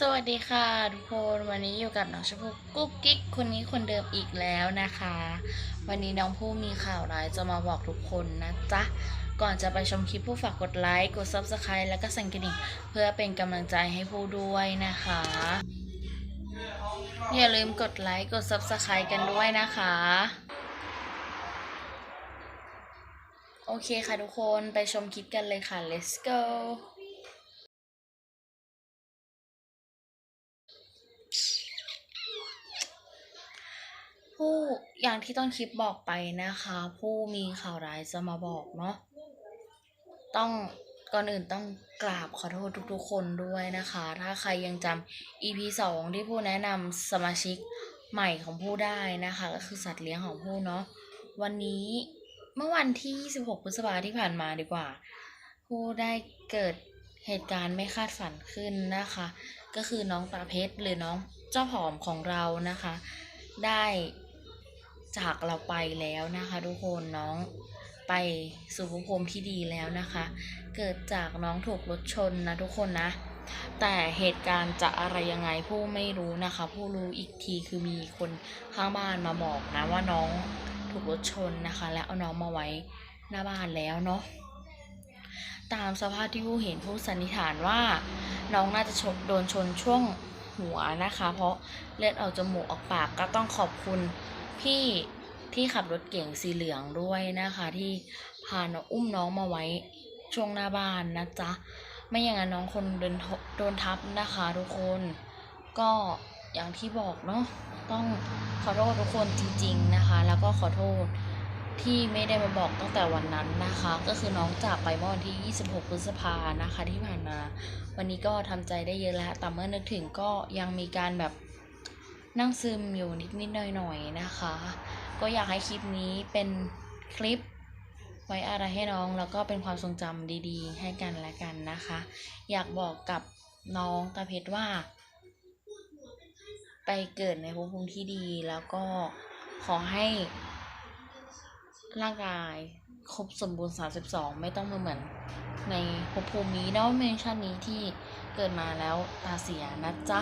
สวัสดีค่ะทุกคนวันนี้อยู่กับน้องชมพู่กุ๊กกิ๊กคนนี้คนเดิมอีกแล้วนะคะ วันนี้น้องผู้มีข่าวร้ายจะมาบอกทุกคนนะจ๊ะก่อนจะไปชมคลิปผู้ฝากกดไลค์กด subscribe แล้วก็สั่นกระดิ่งเพื่อเป็นกำลังใจให้ผู้ด้วยนะคะ อย่าลืมกดไลค์กด subscribe กันด้วยนะคะ โอเคค่ะทุกคนไปชมคลิปกันเลยค่ะ let's go ผู้อย่างที่ต้นคลิปบอกไปนะคะ ผู้มีข่าวร้ายจะมาบอกเนาะต้องก่อนอื่นต้องกราบขอโทษทุกๆ คนด้วยนะคะ ถ้าใครยังจำ EP สองที่ผู้แนะนำสมาชิกใหม่ของผู้ได้นะคะ ก็คือสัตว์เลี้ยงของผู้เนาะวันนี้เมื่อวันที่26พฤษภาที่ผ่านมาดีกว่า ผู้ได้เกิดเหตุการณ์ไม่คาดฝันขึ้นนะคะ ก็คือน้องตาเพชรหรือน้องเจ้าหอมของเรานะคะ ได้ จากเราไปแล้วนะคะทุกคนน้องไปสู่ภพภูมิที่ดีแล้วนะคะ เกิดจากน้องถูกรถชนนะทุกคนนะ แต่เหตุการณ์จะอะไรยังไงผู้ไม่รู้นะคะ ผู้รู้อีกทีคือมีคนข้างบ้านมาบอกนะว่าน้องถูกรถชนนะคะ แล้วเอาน้องมาไว้หน้าบ้านแล้วเนาะตามสภาพที่ผู้เห็นผู้สันนิษฐานว่า น้องน่าจะชนโดนชนช่วงหัวนะคะ เพราะเลือดออกจมูกออกปากก็ต้องขอบคุณ พี่ที่ขับรถเก่งสีเหลืองด้วยนะคะ ที่พาน้องอุ้มน้องมาไว้ช่วงหน้าบ้านนะจ๊ะ ไม่อย่างนั้นน้องคนโดนทโดนทับนะคะทุกคนก็อย่างที่บอกเนาะต้องขอโทษทุกคนจริง ๆนะคะ แล้วก็ขอโทษที่ไม่ได้มาบอกตั้งแต่วันนั้นนะคะ ก็คือน้องจากไปเมื่อวันที่ 26 พฤษภานะคะที่ผ่านมา วันนี้ก็ทำใจได้เยอะแล้วแต่เมื่อนึกถึงก็ยังมีการแบบ นั่งซึมอยู่นิดๆหน่อยๆนะคะ ก็อยากให้คลิปนี้เป็นคลิปไว้อะไรให้น้องแล้วก็เป็นความทรงจำดีๆ ให้กันและกันนะคะ อยากบอกกับน้องตาเพชรว่า ไปเกิดในภพภูมิที่ดีแล้วก็ขอให้ร่างกายครบสมบูรณ์ 32 ไม่ต้องมาเหมือนในภพภูมินี้เนาะเมนชั่นนี้ที่เกิดมาแล้วตาเสียนะจ๊ะ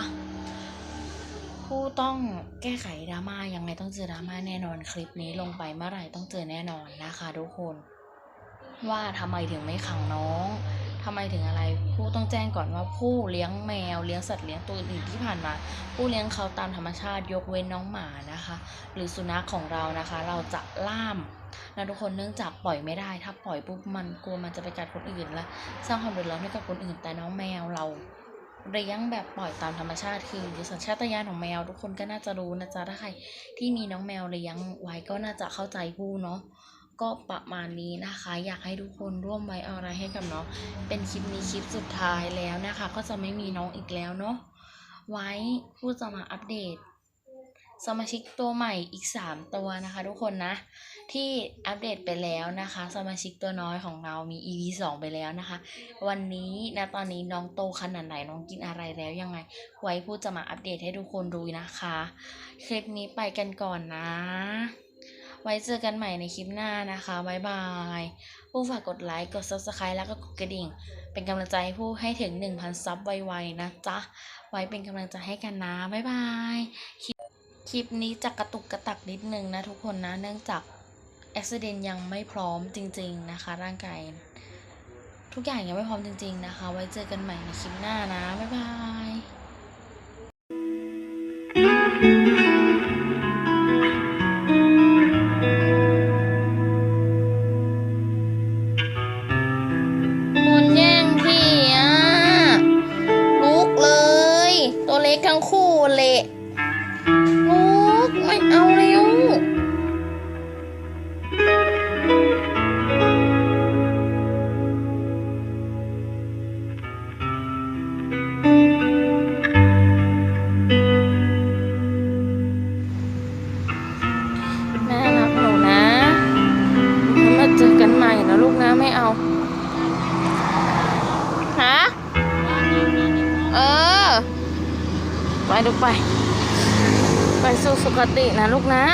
ผู้ต้องแก้ไขดราม่ายังไงต้องเจอดราม่าแน่นอนคลิปนี้ลงไปเมื่อไหร่ต้องเจอแน่นอนนะคะทุกคน ว่าทำไมถึงไม่ขังน้องทำไมถึงอะไรผู้ต้องแจ้งก่อนว่าผู้เลี้ยงแมวเลี้ยงสัตว์เลี้ยงตัวอื่นที่ผ่านมา ผู้เลี้ยงเขาตามธรรมชาติยกเว้นน้องหมานะคะ หรือสุนัขของเรานะคะ เราจะล่ามนะทุกคนเนื่องจากปล่อยไม่ได้ ถ้าปล่อยปุ๊บมันกลัวมันจะไปกัดคนอื่นและสร้างความเดือดร้อนให้กับคนอื่น แต่น้องแมวเรา เลี้ยงแบบปล่อยตามธรรมชาติคือสัญชาตญาณของแมว ทุกคนก็น่าจะรู้นะจ๊ะถ้าใครที่มีน้องแมวเลี้ยงไว้ก็น่าจะเข้าใจผู้เนาะก็ประมาณนี้นะคะ อยากให้ทุกคนร่วมไว้อะไรให้กับน้องเป็นคลิปนี้คลิปสุดท้ายแล้วนะคะ ก็จะไม่มีน้องอีกแล้วเนาะไว้ผู้จะมาอัปเดต สมาชิกตัวใหม่อีก 3 ตัวนะคะ ทุกคนนะ ที่อัปเดตไปแล้วนะคะ สมาชิกตัวน้อยของเรามี EP 2 ไปแล้วนะคะ วันนี้นะตอนนี้น้องโตขนาดไหนน้องกินอะไรแล้วยังไง ไว้ผู้จะมาอัปเดตให้ทุกคนดูนะคะ คลิปนี้ไปกันก่อนนะ ไว้เจอกันใหม่ในคลิปหน้านะคะบ๊ายบายผู้ฝากกดไลค์กด subscribe แล้วก็กดกระดิ่ง เป็นกำลังใจให้ผู้ให้ถึง 1,000 ซับไวๆนะจ๊ะ ไว้เป็นกำลังใจให้กันนะบ๊ายบาย คลิปนี้จะกระตุกกระตักนิดนึงนะทุกคนนะ เนื่องจากอุบิเหตุยังไม่พร้อมจริง ๆนะคะ ร่างกายทุกอย่างยังไม่พร้อมจริง ๆนะคะ ไว้เจอกันใหม่ในคลิปหน้านะ บ๊ายบายคุณแย่งที่อะลุกเลย ตัวเล็กทั้งคู่เละ ลุกไม่เอาเร็วแม่รักหนูนะแล้วมาเจอกันใหม่นะลูกนะไม่เอาฮะเออไปลูไป ไปสู่สุคตินะลูกนะ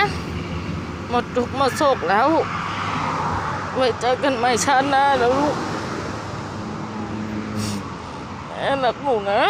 หมดทุกหมดโศกแล้ว ไว้เจอกันใหม่ชาติหน้าแล้วลูกแม่รักหนูนะ